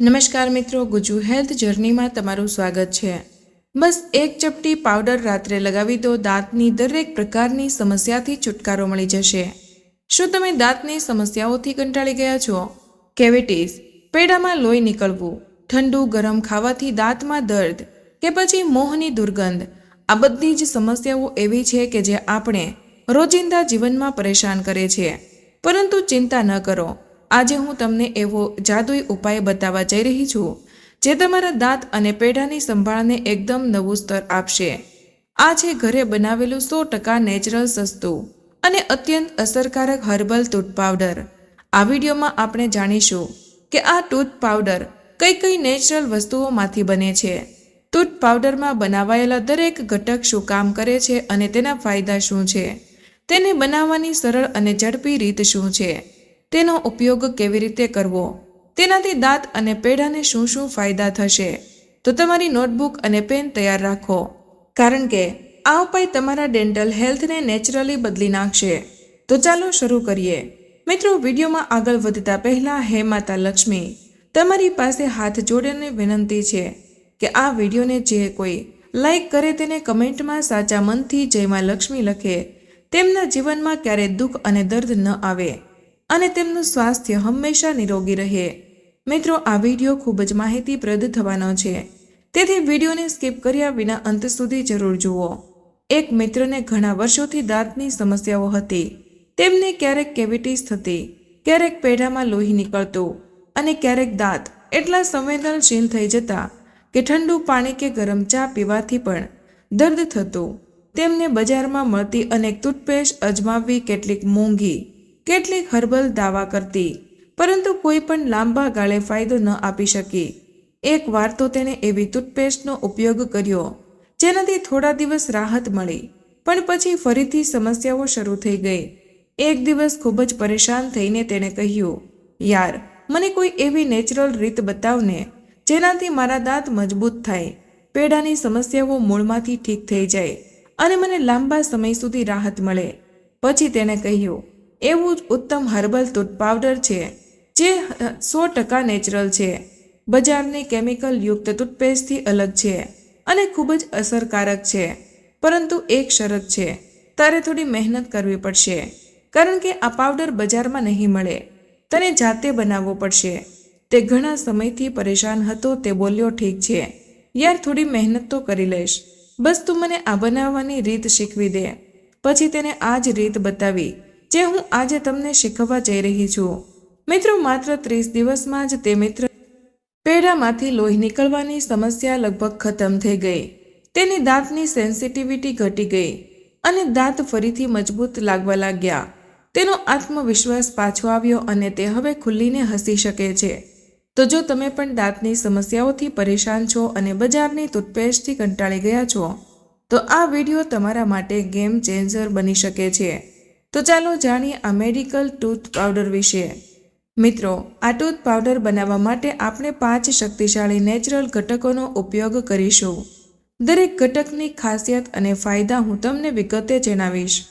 નમસ્કાર મિત્રો, ગુજુ હેલ્થ જર્નીમાં તમારું સ્વાગત છે. બસ એક ચપટી પાવડર રાત્રે લગાવી દો, દાંતની દરેક પ્રકારની સમસ્યાથી છુટકારો મળી જશે. શું તમે દાંતની સમસ્યાઓથી કંટાળી ગયા છો? કેવિટીસ પેડામાં લોહી નીકળવું, ઠંડુ ગરમ ખાવાથી દાંતમાં દર્દ કે પછી મોહની દુર્ગંધ, આ બધી જ સમસ્યાઓ એવી છે કે જે આપણે રોજિંદા જીવનમાં પરેશાન કરે છે. પરંતુ ચિંતા ન કરો આજે હું તમને એવો જાદુઈ ઉપાય બતાવવા જઈ રહી છું, જે તમારા દાંત અને પેઢાની સંભાળને એકદમ નવું સ્તર આપશે. આ છે ઘરે બનાવેલું સો ટકા નેચરલ સસ્તું અને અત્યંત અસરકારક હર્બલ ટૂથ પાવડર. આ વિડીયોમાં આપણે જાણીશું કે આ ટૂથ પાવડર કઈ કઈ નેચરલ વસ્તુઓમાંથી બને છે. ટૂથ પાવડરમાં બનાવાયેલા દરેક ઘટક શું કામ કરે છે અને તેના ફાયદા શું છે? તેને બનાવવાની સરળ અને ઝડપી રીત શું છે? તેનો ઉપયોગ કેવી રીતે કરવો? તેનાથી દાંત અને પેઢાને શું શું ફાયદા થશે? તો તમારી નોટબુક અને પેન તૈયાર રાખો. કારણ કે આ ઉપાય તમારા ડેન્ટલ હેલ્થને નેચરલી બદલી નાખશે. તો ચાલો શરૂ કરીએ. મિત્રો, વિડીયોમાં આગળ વધતા પહેલાં હે માતા લક્ષ્મી. તમારી પાસે હાથ જોડીને વિનંતી છે કે આ વિડીયોને જે કોઈ લાઈક કરે તેને કમેન્ટમાં સાચા મનથી જયમાં લક્ષ્મી લખે. તેમના જીવનમાં ક્યારેય દુઃખ અને દર્દ ન આવે. અને તેમનું સ્વાસ્થ્ય હંમેશા નિરોગી રહે. મિત્રો, આ વીડિયો ખૂબ જ માહિતીપ્રદ થવાનો છે. તેથી વિડીયોને સ્કીપ કર્યા વિના અંત સુધી જરૂર જુઓ. એક મિત્રને ઘણા વર્ષોથી દાંતની સમસ્યાઓ હતી. તેમને ક્યારેક કેવિટીસ થતી, ક્યારેક પેઢામાં લોહી નીકળતું અને ક્યારેક દાંત એટલા સંવેદનશીલ થઈ જતા કે ઠંડુ પાણી કે ગરમ ચા પીવાથી પણ દર્દ થતું. તેમને બજારમાં મળતી અનેક ટૂથપેસ્ટ અજમાવવી કેટલીક મોંઘી કેટલીક હર્બલ દાવા કરતી, પરંતુ કોઈ પણ લાંબા ગાળે ફાયદો ન આપી શકી. એક વાર તો તેણે એવી ટૂથપેસ્ટનો ઉપયોગ કર્યો, જેનાથી થોડા દિવસ રાહત મળી, પણ પછી ફરીથી સમસ્યાઓ શરૂ થઈ ગઈ. એક દિવસ ખૂબ જ પરેશાન થઈને તેણે કહ્યું, યાર, મને કોઈ એવી નેચરલ રીત બતાવને, જેનાથી મારા દાંત મજબૂત થાય, પેડાની સમસ્યાઓ મૂળમાંથી ઠીક થઈ જાય, અને મને લાંબા સમય સુધી રાહત મળે. પછી તેણે કહ્યું એવું જ ઉત્તમ હર્બલ ટૂથ પાવડર છે, જે સો ટકા નેચરલ છે. બજારની કેમિકલ યુક્ત ટૂથપેસ્ટથી અલગ છે અને ખૂબ જ અસરકારક છે, પરંતુ એક શરત છે, તારે થોડી મહેનત કરવી પડશે, કારણ કે આ પાવડર બજારમાં નહીં મળે. તને જાતે બનાવવો પડશે. તે ઘણા સમયથી પરેશાન હતો, તે બોલ્યો, ઠીક છે. યાર, થોડી મહેનત તો કરી લઈશ. બસ તું મને આ બનાવવાની રીત શીખવી દે. પછી તેને આ જ રીત બતાવી. જે હું આજે તમને શીખવવા જઈ રહી છું. મિત્રો, માત્ર ત્રીસ દિવસમાં જ તે મિત્ર પેડામાંથી લોહી નીકળવાની સમસ્યા લગભગ ખતમ થઈ ગઈ. તેની દાંતની સેન્સિટિવિટી ઘટી ગઈ અને દાંત ફરીથી મજબૂત લાગવા લાગ્યા. તેનો આત્મવિશ્વાસ પાછો આવ્યો અને તે હવે ખુલ્લીને હસી શકે છે. તો જો તમે પણ દાંતની સમસ્યાઓથી પરેશાન છો અને બજારની ટૂથપેસ્ટથી કંટાળી ગયા છો, તો આ વીડિયો તમારા માટે ગેમ ચેન્જર બની શકે છે. તો ચાલો જાણીએ આ મેડિકલ ટૂથ પાવડર વિશે. મિત્રો, આ ટૂથ પાવડર બનાવવા માટે આપણે પાંચ શક્તિશાળી નેચરલ ઘટકોનો ઉપયોગ કરીશું. દરેક ઘટકની ખાસિયત અને ફાયદા હું તમને વિગતે જણાવીશ.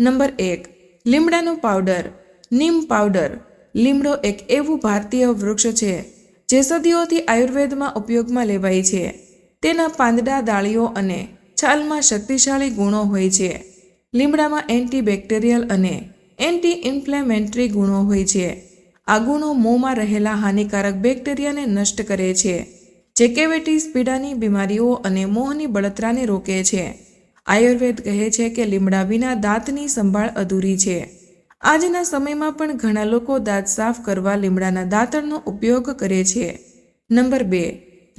નંબર એક, લીમડાનો પાવડર. નીમ પાવડર. લીમડો એક એવું ભારતીય વૃક્ષ છે, જે સદીઓથી આયુર્વેદમાં ઉપયોગમાં લેવાય છે. તેના પાંદડા, દાળીઓ અને છાલમાં શક્તિશાળી ગુણો હોય છે. લીમડામાં એન્ટીબેક્ટેરિયલ અને એન્ટી ઇન્ફ્લેમેન્ટરી ગુણો હોય છે. આ ગુણો મોંમાં રહેલા હાનિકારક બેક્ટેરિયાને નષ્ટ કરે છે, જે કેવિટીસ પીડાની બીમારીઓ અને મોહની બળતરાને રોકે છે. આયુર્વેદ કહે છે કે લીમડા વિના દાંતની સંભાળ અધૂરી છે. આજના સમયમાં પણ ઘણા લોકો દાંત સાફ કરવા લીમડાના દાંતણનો ઉપયોગ કરે છે. નંબર બે,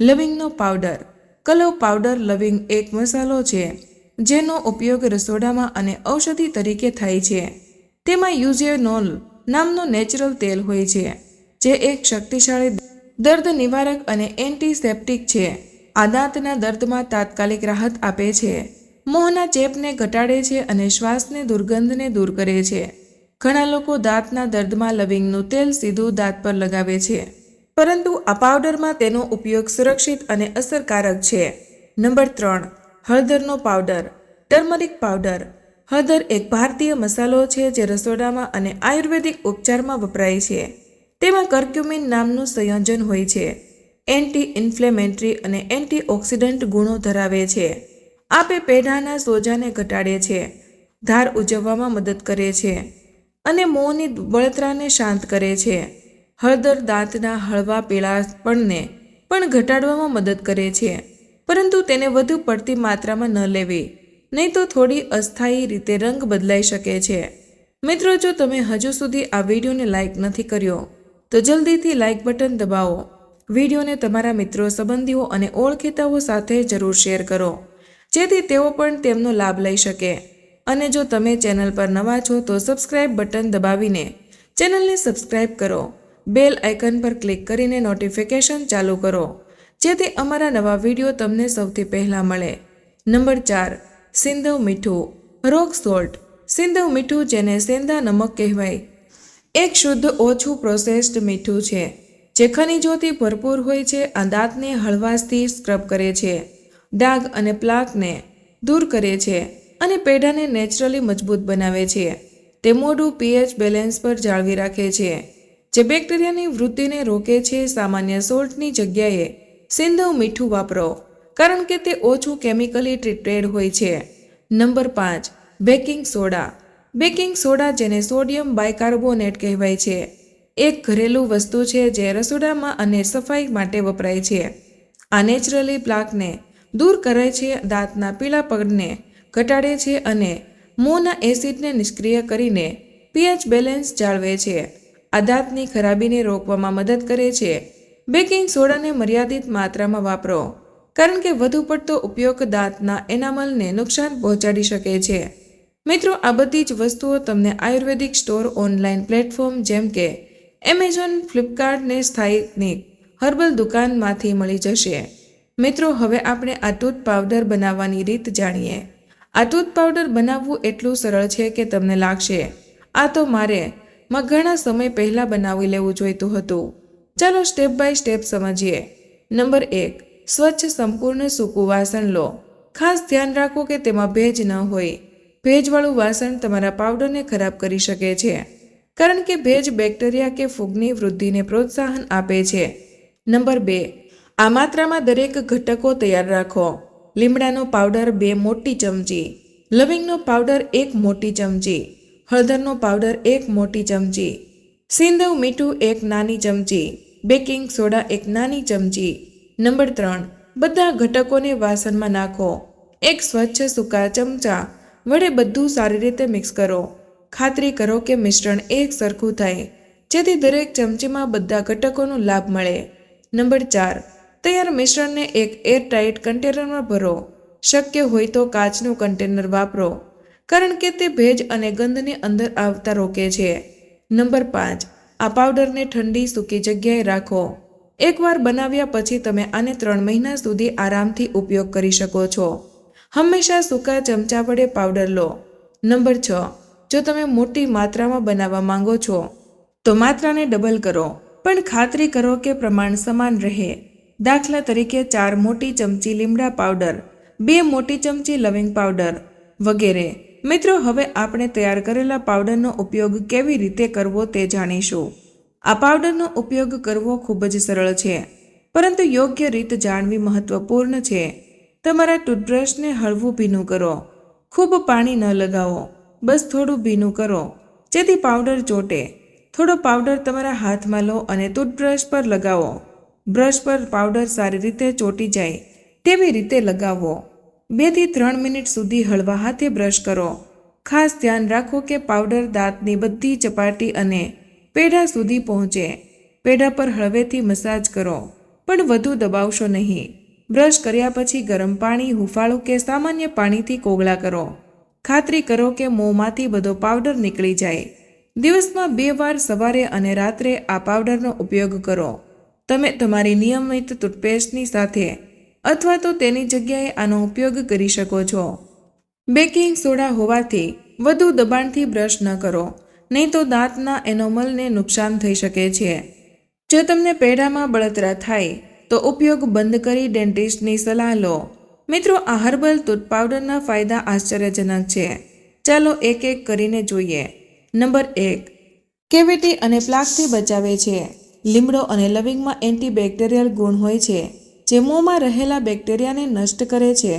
લવિંગનો પાવડર. કલવ પાવડર લવિંગ એક મસાલો છે. જેનો ઉપયોગ રસોડામાં અને ઔષધિ તરીકે થાય છે. તેમાં યુઝેનોલ નામનો નેચરલ તેલ હોય છે, જે એક શક્તિશાળી દર્દ નિવારક અને એન્ટીસેપ્ટિક છે. આ દાંતના દર્દમાં તાત્કાલિક રાહત આપે છે. મોંના ચેપને ઘટાડે છે અને શ્વાસને દુર્ગંધને દૂર કરે છે. ઘણા લોકો દાંતના દર્દમાં લવિંગનું તેલ સીધું દાંત પર લગાવે છે. પરંતુ આ પાવડરમાં તેનો ઉપયોગ સુરક્ષિત અને અસરકારક છે. નંબર ત્રણ હળદરનો પાવડર, ટર્મરિક પાવડર. હળદર એક ભારતીય મસાલો છે જે રસોડામાં અને આયુર્વેદિક ઉપચારમાં વપરાય છે. તેમાં કર્ક્યુમિન નામનું સંયોજન હોય છે. એન્ટી ઇન્ફ્લેમેટરી અને એન્ટીઓક્સિડન્ટ ગુણો ધરાવે છે. આપે પેઢાના સોજાને ઘટાડે છે. ધાર ઉજવવામાં મદદ કરે છે. અને મોંની બળતરાને શાંત કરે છે. હળદર દાંતના હળવા પીળાપણને પણ ઘટાડવામાં મદદ કરે છે. પરંતુ તેને વધુ પડતી માત્રામાં ન લેવી. નહીં તો થોડી અસ્થાયી રીતે રંગ બદલાઈ શકે છે. મિત્રો, જો તમે હજુ સુધી આ વિડીયોને લાઇક નથી કર્યો, તો જલ્દીથી લાઇક બટન દબાવો. વિડીયોને તમારા મિત્રો, સંબંધીઓ અને ઓળખીતાઓ સાથે જરૂર શેર કરો, જેથી તેઓ પણ તેમનો લાભ લઈ શકે. અને જો તમે ચેનલ પર નવા છો, તો સબસ્ક્રાઇબ બટન દબાવીને ચેનલને સબસ્ક્રાઇબ કરો. બેલ આઇકન પર ક્લિક કરીને નોટિફિકેશન ચાલુ કરો. જેથી અમારા નવા વીડિયો તમને સૌથી પહેલાં મળે. નંબર ચાર, સિંધવ મીઠું. રોક સોલ્ટ. સિંધવ મીઠું જેને સેંધા નમક કહેવાય. એક શુદ્ધ, ઓછું પ્રોસેસ્ડ મીઠું છે, જે ખનિજોથી ભરપૂર હોય છે આ દાંતને હળવાશથી સ્ક્રબ કરે છે. ડાઘ અને પ્લાકને દૂર કરે છે અને પેઢાને નેચરલી મજબૂત બનાવે છે. તે મોઢું પીએચ બેલેન્સ પર જાળવી રાખે છે. જે બેક્ટેરિયાની વૃદ્ધિને રોકે છે સામાન્ય સોલ્ટની જગ્યાએ. સિંધવ મીઠું વાપરો, કારણ કે તે ઓછું કેમિકલી ટ્રીટેડ હોય છે. નંબર પાંચ, બેકિંગ સોડા. બેકિંગ સોડા જેને સોડિયમ બાયકાર્બોનેટ કહેવાય છે. એક ઘરેલું વસ્તુ છે જે રસોડામાં અને સફાઈ માટે વપરાય છે. આ નેચરલી પ્લાકને દૂર કરે છે, દાંતના પીળા પગને ઘટાડે છે અને મોંના એસિડને નિષ્ક્રિય કરીને પીએચ બેલેન્સ જાળવે છે. આ દાંતની ખરાબીને રોકવામાં મદદ કરે છે. બેકિંગ સોડાને મર્યાદિત માત્રામાં વાપરો, કારણ કે વધુ પડતો ઉપયોગ દાંતના એનામલને નુકસાન પહોંચાડી શકે છે. મિત્રો, આ બધી જ વસ્તુઓ તમને આયુર્વેદિક સ્ટોર ઓનલાઈન પ્લેટફોર્મ જેમ કે એમેઝોન ફ્લિપકાર્ટને સ્થાયી હર્બલ દુકાનમાંથી મળી જશે. મિત્રો, હવે આપણે આ ટૂથ પાવડર બનાવવાની રીત જાણીએ. આ ટૂથ પાવડર બનાવવું એટલું સરળ છે કે તમને લાગશે, આ તો મારે ઘણા સમય પહેલાં બનાવી લેવું જોઈતું હતું. ચાલો સ્ટેપ બાય સ્ટેપ સમજીએ. નંબર એક, સ્વચ્છ સંપૂર્ણ સૂકું વાસણ લો. ખાસ ધ્યાન રાખો કે તેમાં ભેજ ન હોય. ભેજવાળું વાસણ તમારા પાવડરને ખરાબ કરી શકે છે. કારણ કે ભેજ બેક્ટેરિયા કે ફૂગની વૃદ્ધિને પ્રોત્સાહન આપે છે. નંબર બે, આ માત્રામાં દરેક ઘટકો તૈયાર રાખો. લીમડાનો પાવડર બે મોટી ચમચી. લવિંગનો પાવડર એક મોટી ચમચી. હળદરનો પાવડર એક મોટી ચમચી. સિંધવ મીઠું એક નાની ચમચી. બેકિંગ સોડા એક નાની ચમચી. નંબર ત્રણ, બધા ઘટકોને વાસણમાં નાખો. એક સ્વચ્છ સૂકા ચમચા, વડે બધું સારી રીતે મિક્સ કરો. ખાતરી કરો કે મિશ્રણ એક સરખું થાય, જેથી દરેક ચમચીમાં બધા ઘટકોનો લાભ મળે. નંબર ચાર, તૈયાર મિશ્રણને એક એરટાઇટ કન્ટેનરમાં ભરો. શક્ય હોય તો કાચનું કન્ટેનર વાપરો, કારણ કે તે ભેજ અને ગંધને અંદર આવતા રોકે છે. નંબર પાંચ આ પાવડરને ઠંડી સૂકી જગ્યાએ રાખો. એકવાર બનાવ્યા પછી તમે આને ત્રણ મહિના સુધી આરામથી ઉપયોગ કરી શકો છો. હંમેશા સૂકા ચમચા વડે પાવડર લો. નંબર છ, જો તમે મોટી માત્રામાં બનાવવા માંગો છો, તો માત્રાને ડબલ કરો. પણ ખાતરી કરો કે પ્રમાણ સમાન રહે. દાખલા તરીકે ચાર મોટી ચમચી લીમડા પાવડર, બે મોટી ચમચી લવિંગ પાવડર વગેરે. મિત્રો, હવે આપણે તૈયાર કરેલા પાવડરનો ઉપયોગ કેવી રીતે કરવો તે જાણીશું. આ પાવડરનો ઉપયોગ કરવો ખૂબ જ સરળ છે, પરંતુ યોગ્ય રીત જાણવી મહત્વપૂર્ણ છે. તમારા ટૂથબ્રશને હળવું ભીનું કરો, ખૂબ પાણી ન લગાવો, બસ થોડું ભીનું કરો, જેથી પાવડર ચોટે. થોડો પાવડર તમારા હાથમાં લો અને ટૂથબ્રશ પર લગાવો. બ્રશ પર પાવડર સારી રીતે ચોટી જાય, તેવી રીતે લગાવો. બેથી ત્રણ મિનિટ સુધી હળવા હાથે બ્રશ કરો. ખાસ ધ્યાન રાખો કે પાવડર, દાંતની બધી ચપાટી અને પેઢા સુધી પહોંચે. પેઢા પર હળવેથી મસાજ કરો. પણ વધુ દબાવશો નહીં. બ્રશ કર્યા પછી ગરમ પાણી, હુંફાળું કે સામાન્ય પાણીથી કોગળા કરો. ખાતરી કરો કે મોંમાંથી બધો પાવડર નીકળી જાય. દિવસમાં બે વાર સવારે અને રાત્રે આ પાવડરનો ઉપયોગ કરો. તમે તમારી નિયમિત ટૂથપેસ્ટની સાથે અથવા તો તેની જગ્યાએ આનો ઉપયોગ કરી શકો છો. બેકિંગ સોડા હોવાથી વધુ દબાણથી બ્રશ ન કરો, નહીં તો દાંતના એનોમલને નુકસાન થઈ શકે છે. જો તમને પેઢામાં બળતરા થાય, તો ઉપયોગ બંધ કરી ડેન્ટિસ્ટની સલાહ લો. મિત્રો, આ હર્બલ ટૂથ પાવડરના ફાયદા આશ્ચર્યજનક છે. ચાલો એક એક કરીને જોઈએ. નંબર એક. કેવિટી અને પ્લાકથી બચાવે છે. લીમડો અને લવિંગમાં એન્ટીબેક્ટેરિયલ ગુણ હોય છે. જે મોંમાં રહેલા બેક્ટેરિયાને નષ્ટ કરે છે.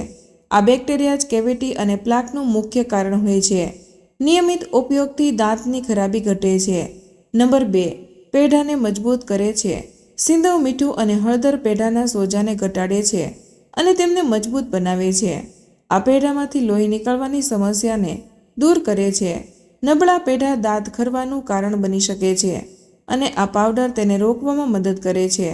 આ બેક્ટેરિયા જ કેવિટી અને પ્લાકનું મુખ્ય કારણ હોય છે. નિયમિત ઉપયોગથી દાંતની ખરાબી ઘટે છે. નંબર બે, પેઢાને મજબૂત કરે છે. સિંધવ મીઠું અને હળદર પેઢાના સોજાને ઘટાડે છે અને તેમને મજબૂત બનાવે છે. આ પેઢામાંથી લોહી નીકળવાની સમસ્યાને દૂર કરે છે. નબળા પેઢા દાંત ખરવાનું કારણ બની શકે છે અને આ પાવડર તેને રોકવામાં મદદ કરે છે.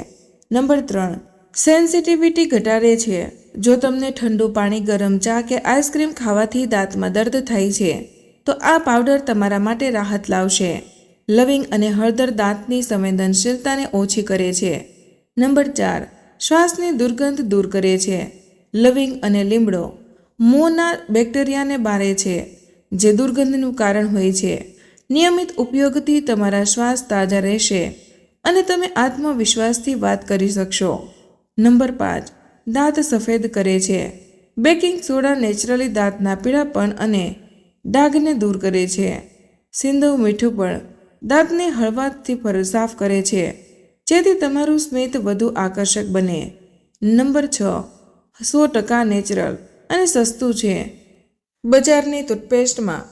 નંબર ત્રણ સેન્સિટિવિટી ઘટાડે છે. જો તમને ઠંડુ પાણી, ગરમ ચા કે આઈસ્ક્રીમ ખાવાથી દાંતમાં દર્દ થાય છે, તો આ પાવડર તમારા માટે રાહત લાવશે. લવિંગ અને હળદર દાંતની સંવેદનશીલતાને ઓછી કરે છે. નંબર ચાર, શ્વાસની દુર્ગંધ દૂર કરે છે. લવિંગ અને લીમડો મોંના બેક્ટેરિયાને બારે છે, જે દુર્ગંધનું કારણ હોય છે. નિયમિત ઉપયોગથી તમારા શ્વાસ તાજા રહેશે અને તમે આત્મવિશ્વાસથી વાત કરી શકશો. નંબર પાંચ, દાંત સફેદ કરે છે. બેકિંગ સોડા નેચરલી દાંતના પીળાપણ અને ડાઘને દૂર કરે છે. સિંધવ મીઠું પણ દાંતને હળવાથી ફર સાફ કરે છે. જેથી તમારું સ્મિત વધુ આકર્ષક બને. નંબર છ, સો ટકા નેચરલ અને સસ્તું છે. બજારની ટૂથપેસ્ટમાં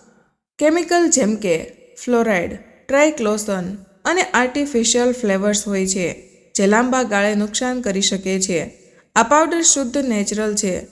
કેમિકલ જેમ કે ફ્લોરાઇડ ટ્રાયક્લોસન અને આર્ટિફિશિયલ ફ્લેવર્સ હોય છે. જે લાંબા ગાળે નુકસાન કરી શકે છે. આ પાવડર શુદ્ધ નેચરલ છે.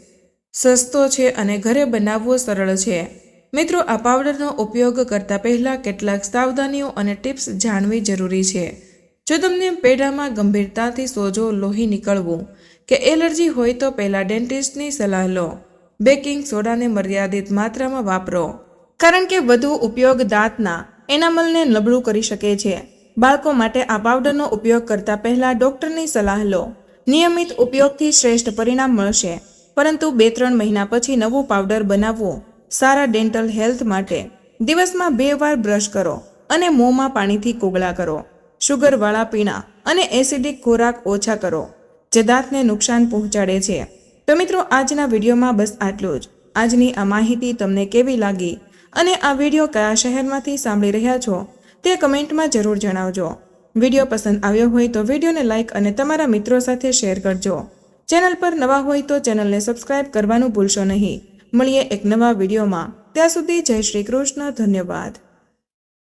સસ્તો છે અને ઘરે બનાવવો સરળ છે. મિત્રો, આ પાવડરનો ઉપયોગ કરતા પહેલાં કેટલાક સાવધાનીઓ અને ટિપ્સ જાણવી જરૂરી છે. જો તમને પેઢામાં ગંભીરતાથી સોજો લોહી નીકળવું કે એલર્જી હોય તો પહેલાં ડેન્ટિસ્ટની સલાહ લો. બેકિંગ સોડાને મર્યાદિત માત્રામાં વાપરો. કારણ કે વધુ ઉપયોગ દાંતના એનામલને નબળું કરી શકે છે. બાળકો માટે આ પાવડરનો ઉપયોગ કરતા પહેલા ડોક્ટરની સલાહ લો. નિયમિત ઉપયોગથી શ્રેષ્ઠ પરિણામ મળશે. પરંતુ બે ત્રણ મહિના પછી નવું પાવડર બનાવવો સારા ડેન્ટલ હેલ્થ માટે. દિવસમાં બે વાર બ્રશ કરો અને મોંમાં પાણીથી કોગળા કરો. શુગરવાળા પીણા અને એસિડિક ખોરાક ઓછા કરો, જે દાંતને નુકસાન પહોંચાડે છે. તો મિત્રો, આજના વિડીયોમાં બસ આટલું જ. આજની આ માહિતી તમને કેવી લાગી અને આ વીડિયો કયા શહેરમાંથી સાંભળી રહ્યા છો? તે કમેન્ટમાં જરૂર જણાવજો. વીડિયો પસંદ આવ્યો હોય તો વિડીયોને લાઇક અને તમારા મિત્રો સાથે શેર કરજો. ચેનલ પર નવા હોય તો ચેનલને સબસ્ક્રાઇબ કરવાનું ભૂલશો નહીં. મળીએ એક નવા વિડીયોમાં. ત્યાં સુધી જય શ્રી કૃષ્ણ, ધન્યવાદ.